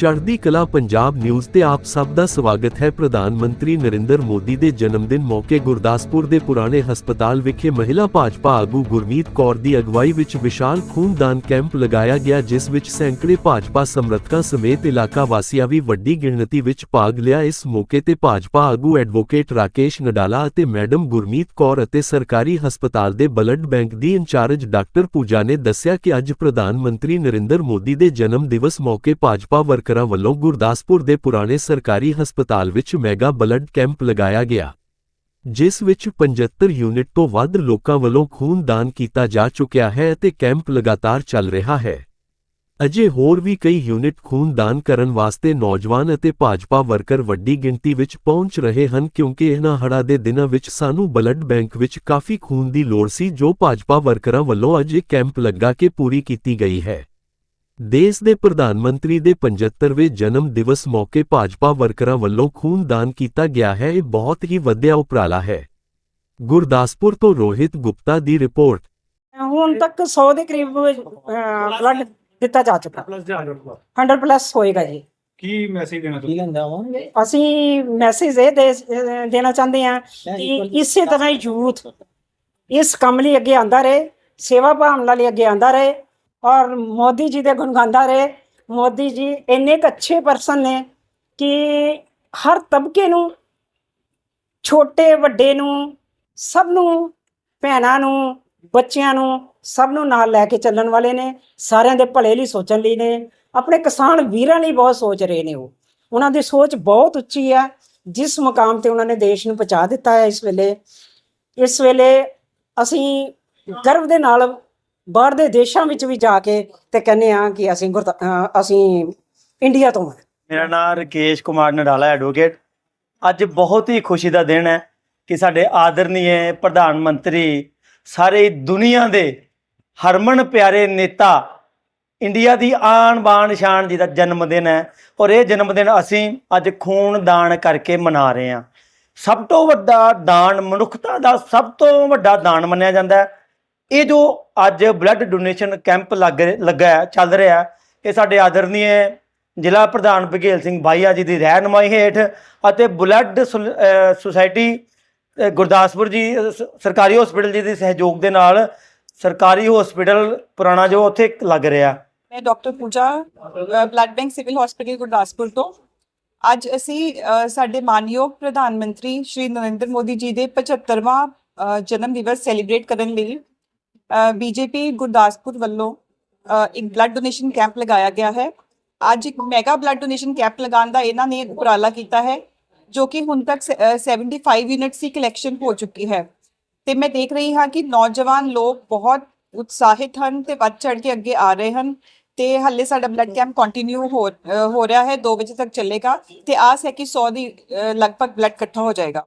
ਚੜ੍ਹਦੀ ਕਲਾ ਪੰਜਾਬ ਨਿਊਜ਼ ਤੇ ਆਪ ਸਭ ਦਾ ਸਵਾਗਤ ਹੈ। ਪ੍ਰਧਾਨ ਮੰਤਰੀ ਨਰਿੰਦਰ ਮੋਦੀ ਦੇ ਜਨਮ ਦਿਨ ਮੌਕੇ ਗੁਰਦਾਸਪੁਰ ਦੇ ਪੁਰਾਣੇ ਹਸਪਤਾਲ ਵਿਖੇ ਮਹਿਲਾ ਭਾਜਪਾ ਆਗੂ ਗੁਰਮੀਤ ਕੌਰ ਦੀ ਅਗਵਾਈ ਵਿੱਚ ਵਿਸ਼ਾਲ ਖੂਨਦਾਨ ਕੈਂਪ ਲਗਾਇਆ ਗਿਆ, ਜਿਸ ਵਿੱਚ ਸੈਂਕੜੇ ਭਾਜਪਾ ਸਮਰਥਕਾਂ ਸਮੇਤ ਇਲਾਕਾ ਵਾਸੀਆਂ ਵੀ ਵੱਡੀ ਗਿਣਤੀ ਵਿੱਚ ਭਾਗ ਲਿਆ। ਇਸ ਮੌਕੇ ਤੇ ਭਾਜਪਾ ਆਗੂ ਐਡਵੋਕੇਟ ਰਾਕੇਸ਼ ਨਡਾਲਾ ਅਤੇ ਮੈਡਮ ਗੁਰਮੀਤ ਕੌਰ ਅਤੇ ਸਰਕਾਰੀ ਹਸਪਤਾਲ ਦੇ ਬਲੱਡ ਬੈਂਕ ਦੀ ਇੰਚਾਰਜ ਡਾਕਟਰ ਪੂਜਾ ਨੇ ਦੱਸਿਆ ਕਿ ਅੱਜ ਪ੍ਰਧਾਨ ਮੰਤਰੀ ਨਰਿੰਦਰ ਮੋਦੀ ਦੇ ਜਨਮ ਦਿਵਸ ਮੌਕੇ ਭਾਜਪਾ ਵਰਕਰ ਵੱਲੋਂ ਗੁਰਦਾਸਪੁਰ ਦੇ ਪੁਰਾਣੇ ਸਰਕਾਰੀ ਹਸਪਤਾਲ ਵਿੱਚ ਮੈਗਾ ਬਲੱਡ ਕੈਂਪ ਲਗਾਇਆ ਗਿਆ, ਜਿਸ ਵਿੱਚ 75 ਯੂਨਿਟ ਤੋਂ ਵੱਧ ਲੋਕਾਂ ਵੱਲੋਂ ਖੂਨ ਦਾਨ ਕੀਤਾ ਜਾ ਚੁੱਕਿਆ ਹੈ ਅਤੇ ਕੈਂਪ ਲਗਾਤਾਰ ਚੱਲ ਰਿਹਾ ਹੈ। ਅਜੇ ਹੋਰ ਵੀ ਕਈ ਯੂਨਿਟ ਖੂਨ ਦਾਨ ਕਰਨ ਵਾਸਤੇ ਨੌਜਵਾਨ ਅਤੇ ਭਾਜਪਾ ਵਰਕਰ ਵੱਡੀ ਗਿਣਤੀ ਵਿੱਚ ਪਹੁੰਚ ਰਹੇ ਹਨ ਕਿਉਂਕਿ ਇਹਨਾਂ ਹੜ੍ਹਾਂ ਦੇ ਦਿਨਾਂ ਵਿੱਚ ਸਾਨੂੰ ਬਲੱਡ ਬੈਂਕ ਵਿੱਚ ਕਾਫੀ ਖੂਨ ਦੀ ਲੋੜ ਸੀ ਜੋ ਭਾਜਪਾ ਵਰਕਰਾਂ ਵੱਲੋਂ ਅੱਜ ਕੈਂਪ ਲੱਗਾ ਕੇ ਪੂਰੀ ਕੀਤੀ ਗਈ ਹੈ। ਦੇਸ਼ ਦੇ ਪ੍ਰਧਾਨ ਮੰਤਰੀ ਦੇ 75ਵੇਂ ਜਨਮ ਦਿਵਸ ਮੌਕੇ ਭਾਜਪਾ ਵਰਕਰਾਂ ਵੱਲੋਂ ਖੂਨ ਦਾਨ ਕੀਤਾ ਗਿਆ ਹੈ। ਇਹ ਬਹੁਤ ਹੀ ਵਧੀਆ ਉਪਰਾਲਾ ਹੈ। ਗੁਰਦਾਸਪੁਰ ਤੋਂ ਰੋਹਿਤ ਗੁਪਤਾ ਦੀ ਰਿਪੋਰਟ। ਹੁਣ ਤੱਕ 100 ਦੇ ਕਰੀਬ ਬਲੱਡ ਦਿੱਤਾ ਜਾ ਚੁੱਕਾ। ਪਲੱਸ ਜਾ ਰਿਹਾ 100 ਪਲੱਸ ਹੋਏਗਾ ਜੀ। ਕੀ ਮੈਸੇਜ ਦੇਣਾ ਤੁਸੀਂ ਅਸੀਂ ਮੈਸੇਜ ਇਹ ਦੇ- ਦੇਣਾ ਚਾਹੁੰਦੇ ਹਾਂ ਕਿ ਇਸੇ ਤਰ੍ਹਾਂ ਹੀ ਯੂਥ ਇਸ ਕੰਮ ਲਈ ਅੱਗੇ ਆਂਦਾ ਰਹੇ ਸੇਵਾ ਭਾਵਨਾ ਲਈ ਅੱਗੇ ਆਂਦਾ ਰਹੇ ਔਰ ਮੋਦੀ ਜੀ ਦੇ ਗੁਣ ਗਾਉਂਦਾ ਰਹੇ। ਮੋਦੀ ਜੀ ਇੰਨੇ ਕੁ ਅੱਛੇ ਪਰਸਨ ਨੇ ਕਿ ਹਰ ਤਬਕੇ ਨੂੰ, ਛੋਟੇ, ਵੱਡੇ ਨੂੰ, ਸਭ ਨੂੰ, ਭੈਣਾਂ ਨੂੰ, ਬੱਚਿਆਂ ਨੂੰ ਸਭ ਨੂੰ ਨਾਲ ਲੈ ਕੇ ਚੱਲਣ ਵਾਲੇ ਨੇ, ਸਾਰਿਆਂ ਦੇ ਭਲੇ ਲਈ ਸੋਚਣ ਲਈ ਨੇ। ਆਪਣੇ ਕਿਸਾਨ ਵੀਰਾਂ ਲਈ ਬਹੁਤ ਸੋਚ ਰਹੇ ਨੇ ਉਹ। ਉਹਨਾਂ ਦੀ ਸੋਚ ਬਹੁਤ ਉੱਚੀ ਹੈ। ਜਿਸ ਮੁਕਾਮ ਤੇ ਉਹਨਾਂ ਨੇ ਦੇਸ਼ ਨੂੰ ਪਹੁੰਚਾ ਦਿੱਤਾ ਹੈ ਇਸ ਵੇਲੇ। ਇਸ ਵੇਲੇ ਅਸੀਂ ਗਰਵ ਦੇ ਨਾਲ ਬਾਹਰ ਦੇ ਦੇਸ਼ਾਂ ਵਿੱਚ ਵੀ ਜਾ ਕੇ ਤੇ ਕਹਿੰਦੇ ਆ ਕਿ ਅਸੀਂ ਗੁਰਦਾ- ਅਹ ਅਸੀਂ ਇੰਡੀਆ ਤੋਂ ਹਾਂ ਮੇਰਾ ਨਾਮ ਰਕੇਸ਼ ਕੁਮਾਰ ਨਡਾਲਾ ਐਡਵੋਕੇਟ ਅੱਜ ਬਹੁਤ ਹੀ ਖੁਸ਼ੀ ਦਾ ਦਿਨ ਹੈ ਕਿ ਸਾਡੇ ਆਦਰਨੀਏ ਪ੍ਰਧਾਨ ਮੰਤਰੀ, ਸਾਰੇ ਦੁਨੀਆ ਦੇ ਹਰਮਨ ਪਿਆਰੇ ਨੇਤਾ, ਇੰਡੀਆ ਦੀ ਆਣ ਬਾਣ ਸ਼ਾਨ ਜੀ ਦਾ ਜਨਮ ਦਿਨ ਹੈ ਔਰ ਇਹ ਜਨਮ ਦਿਨ ਅਸੀਂ ਅੱਜ ਖੂਨ ਦਾਨ ਕਰਕੇ ਮਨਾ ਰਹੇ ਹਾਂ। ਸਭ ਤੋਂ ਵੱਡਾ ਦਾਨ ਮਨੁੱਖਤਾ ਦਾ ਸਭ ਤੋਂ ਵੱਡਾ ਦਾਨ ਮੰਨਿਆ ਜਾਂਦਾ ਹੈ। ਇਹ ਜੋ ਅੱਜ ਬਲੱਡ ਡੋਨੇਸ਼ਨ ਕੈਂਪ ਲੱਗ ਲੱਗਾ ਹੈ, ਚੱਲ ਰਿਹਾ ਇਹ ਸਾਡੇ ਆਦਰਨੀਏ ਜ਼ਿਲ੍ਹਾ ਪ੍ਰਧਾਨ ਬਘੇਲ ਸਿੰਘ ਬਾਈਆ ਜੀ ਦੀ ਰਹਿਨਮਾਈ ਹੇਠ ਅਤੇ ਬਲੱਡ ਸੁਲ- ਸੁਸਾਇਟੀ ਗੁਰਦਾਸਪੁਰ ਜੀ ਸਰਕਾਰੀ ਹਸਪੀਟਲ ਜੀ ਦੇ ਸਹਿਯੋਗ ਦੇ ਨਾਲ ਸਰਕਾਰੀ ਹਸਪੀਟਲ ਪੁਰਾਣਾ ਜੋ ਉੱਥੇ ਲੱਗ ਰਿਹਾ ਮੈਂ doctor Pooja blood bank civil hospital Gurdaspur ਤੋਂ। ਅੱਜ ਅਸੀਂ ਸਾਡੇ ਮਾਨਯੋਗ ਪ੍ਰਧਾਨ ਮੰਤਰੀ ਸ਼੍ਰੀ ਨਰਿੰਦਰ ਮੋਦੀ ਜੀ ਦੇ 75ਵਾਂ ਜਨਮ ਦਿਵਸ ਸੈਲੀਬ੍ਰੇਟ ਕਰਨ ਲਈ ਬੀਜੇਪੀ ਗੁਰਦਾਸਪੁਰ ਵੱਲੋਂ ਇੱਕ ਬਲੱਡ ਡੋਨੇਸ਼ਨ ਕੈਂਪ ਲਗਾਇਆ ਗਿਆ ਹੈ। ਅੱਜ ਇੱਕ ਮੈਗਾ ਬਲੱਡ ਡੋਨੇਸ਼ਨ ਕੈਂਪ ਲਗਾਉਣ ਦਾ ਇਹਨਾਂ ਨੇ ਉਪਰਾਲਾ ਕੀਤਾ ਹੈ ਜੋ ਕਿ ਹੁਣ ਤੱਕ ਸ- ਅ, 75 ਯੂਨਿਟਸ ਦੀ ਕਲੈਕਸ਼ਨ ਹੋ ਚੁੱਕੀ ਹੈ। ਤੇ ਮੈਂ ਦੇਖ ਰਹੀ ਹਾਂ ਕਿ ਨੌਜਵਾਨ ਲੋਕ ਬਹੁਤ ਉਤਸ਼ਾਹਿਤ ਹਨ ਤੇ ਵੱਧ ਚੜ ਕੇ ਅੱਗੇ ਆ ਰਹੇ ਹਨ ਤੇ ਹੱਲੇ ਸਾਡਾ ਬਲੱਡ ਕੈਂਪ ਕੰਟੀਨਿਊ ਹੋ ਹੋ ਰਿਹਾ ਹੈ 2 ਵਜੇ ਤੱਕ ਚੱਲੇਗਾ ਤੇ ਆਸ ਹੈ ਕਿ 100 ਦੀ ਲਗਭਗ ਬਲੱਡ ਇਕੱਠਾ ਹੋ ਜਾਏਗਾ।